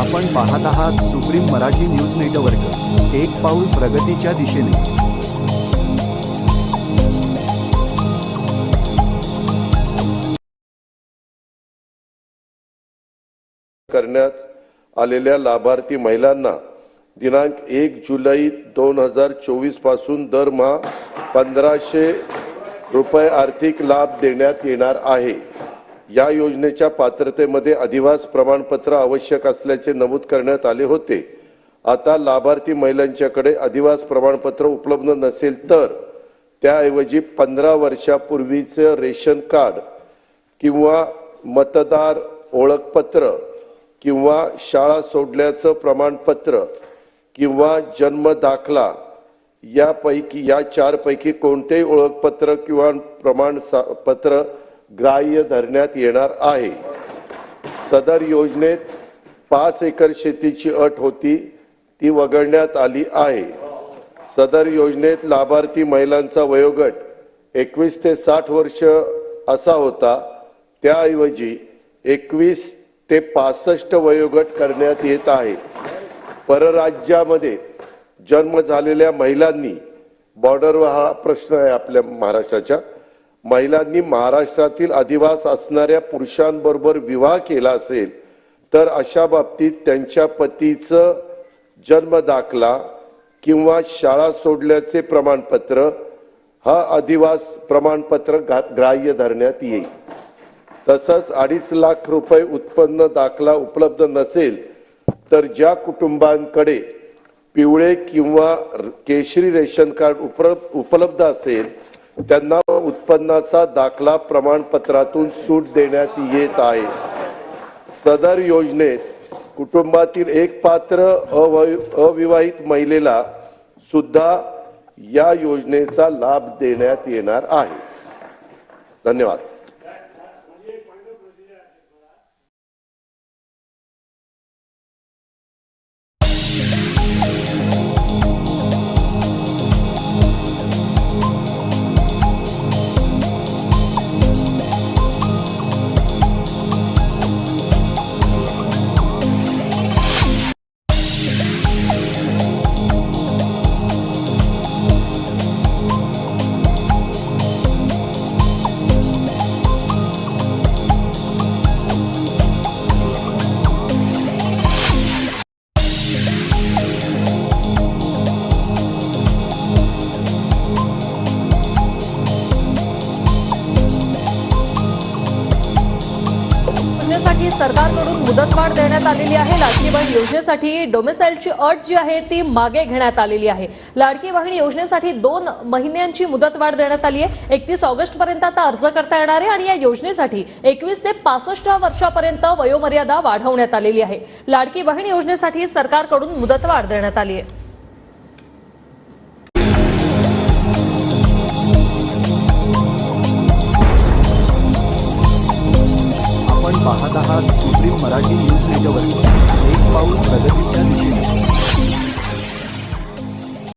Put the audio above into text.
आपण पाहत आहात सुप्रीम मराठी न्यूज नेटवर्क. एक पाऊल प्रगतीच्या दिशेने. करण्यात आलेल्या लाभार्थी महिलांना दिनांक एक जुलै दोन हजार चोवीसपासून दरमहा पंधराशे रुपये आर्थिक लाभ देण्यात येणार आहे. या योजनेच्या पात्रतेमध्ये अधिवास प्रमाणपत्र आवश्यक असल्याचे नमूद करण्यात आले होते. आता लाभार्थी महिलांच्याकडे अधिवास प्रमाणपत्र उपलब्ध नसेल तर त्याऐवजी पंधरा वर्षापूर्वीचं रेशन कार्ड किंवा मतदार ओळखपत्र किंवा शाळा सोडल्याचं प्रमाणपत्र किंवा जन्म दाखला यापैकी या चारपैकी कोणतेही ओळखपत्र किंवा प्रमाण सा- पत्र ग्राह्य धरण्यात येणार आहे. सदर योजनेत पाच एकर शेतीची अट होती ती वगळण्यात आली आहे. सदर योजनेत लाभार्थी महिलांचा वयोगट एकवीस ते साठ वर्ष असा होता. त्याऐवजी एकवीस ते पासष्ट वयोगट करण्यात येत आहे. परराज्यामध्ये जन्म झालेल्या महिलांनी बॉर्डरवर हा प्रश्न आहे आपल्या महाराष्ट्राच्या. महिलांनी महाराष्ट्रातील अधिवास असणाऱ्या पुरुषांबरोबर विवाह केला असेल तर अशा बाबतीत त्यांच्या पतीचं जन्म दाखला किंवा शाळा सोडल्याचे प्रमाणपत्र हा अधिवास प्रमाणपत्र ग्राह्य धरण्यात येईल. तसंच अडीच लाख रुपये उत्पन्न दाखला उपलब्ध नसेल तर ज्या कुटुंबांकडे पिवळे किंवा केशरी रेशन कार्ड उपलब्ध उपलब्ध असेल त्यांना उत्पन्नाचा दाखला प्रमाणपत्रातून सूट देण्यात येत आहे. सदर योजनेत कुटुंबातील एक पात्र अविवाहित महिलेला सुद्धा या योजनेचा लाभ देण्यात येणार आहे. धन्यवाद. योजनेसाठी सरकारकडून मुदतवाढ देण्यात आलेली आहे. लाडकी बहीण योजनेसाठी डोमिसाईलची अट जी आहे ती मागे घेण्यात आलेली आहे. लाडकी बहीण योजनेसाठी दोन महिन्यांची मुदतवाढ देण्यात आली आहे. एकतीस ऑगस्ट पर्यंत आता अर्ज करता येणार आहे आणि या योजनेसाठी एकवीस ते पासष्ट वर्षापर्यंत वयोमर्यादा वाढवण्यात आलेली आहे. लाडकी बहीण योजनेसाठी सरकारकडून मुदतवाढ देण्यात आली आहे. आहात सुप्रीम मराठी न्यूज नेटवर्क एक पाऊल प्रगतीच्या दिशेने.